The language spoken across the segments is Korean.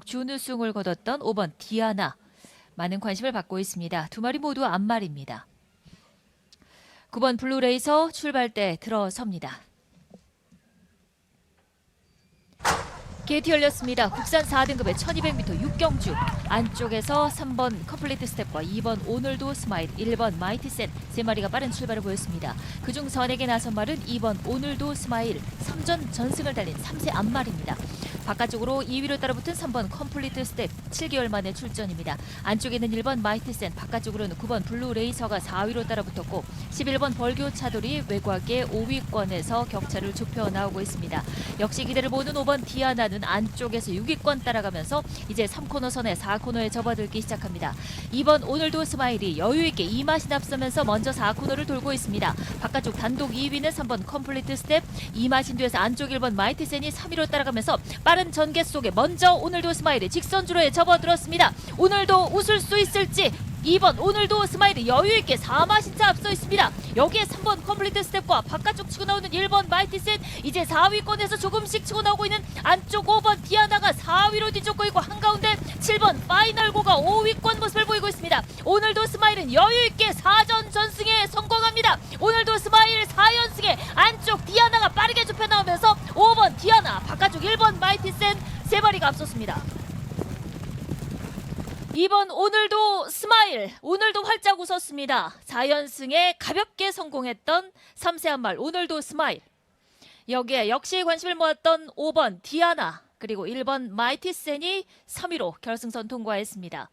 준우승을 거뒀던 5번 디아나 많은 관심을 받고 있습니다. 두 마리 모두 앞말입니다. 9번 블루레이서 출발대 들어섭니다. 게이트 열렸습니다. 국산 4등급의 1200m 육경주 안쪽에서 3번 컴플리트 스텝과 2번 오늘도 스마일, 1번 마이티센 세 마리가 빠른 출발을 보였습니다. 그중 선에게 나선 말은 2번 오늘도 스마일 3전 전승을 달린 3세 앞말입니다. 바깥쪽으로 2위로 따라붙은 3번 컴플리트 스텝 7개월 만에 출전입니다. 안쪽에는 1번 마이티센, 바깥쪽으로는 9번 블루 레이서가 4위로 따라붙었고 11번 벌교 차돌이 외곽의 5위권에서 격차를 좁혀 나오고 있습니다. 역시 기대를 보는 5번 디아나는 안쪽에서 6위권 따라가면서 이제 3코너 선에 4코너에 접어들기 시작합니다. 2번 오늘도 스마일이 여유 있게 2마신 앞서면서 먼저 4코너를 돌고 있습니다. 바깥쪽 단독 2위는 3번 컴플리트 스텝, 2마신 뒤에서 안쪽 1번 마이티센이 3위로 따라가면서 빠른 전개 속에 먼저 오늘도 스마일이 직선주로에 접어들었습니다. 오늘도 웃을 수 있을지 2번 오늘도 스마일이 여유있게 4마신차 앞서 있습니다. 여기에 3번 컴플리트 스텝과 바깥쪽 치고 나오는 1번 마이티셋 이제 4위권에서 조금씩 치고 나오고 있는 안쪽 5번 디아나가 4위로 뒤쫓고 있고 한가운데 7번 파이널고가 5위권 모습을 보이고 있습니다. 오늘도 스마일은 여유있게 4전 전승에 성공합니다. 오늘도 스마일 4연승에 안쪽 디아나가 빠르게 좁혀 나오면서 5번 디아나 바깥쪽 1번 마이티셋 세 마리가 앞섰습니다. 2번 오늘도 스마일 오늘도 활짝 웃었습니다. 4연승에 가볍게 성공했던 3세 한 말 오늘도 스마일 여기에 역시 관심을 모았던 5번 디아나 그리고 1번 마이티센이 3위로 결승선 통과했습니다.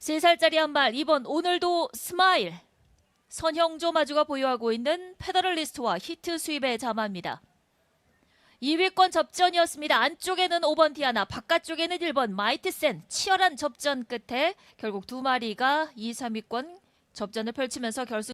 3살짜리 한 말 2번 오늘도 스마일 선형조 마주가 보유하고 있는 페더럴리스트와 히트 수입의 자마입니다. 2위권 접전이었습니다. 안쪽에는 5번 디아나, 바깥쪽에는 1번 마이트센. 치열한 접전 끝에 결국 두 마리가 2, 3위권 접전을 펼치면서 결승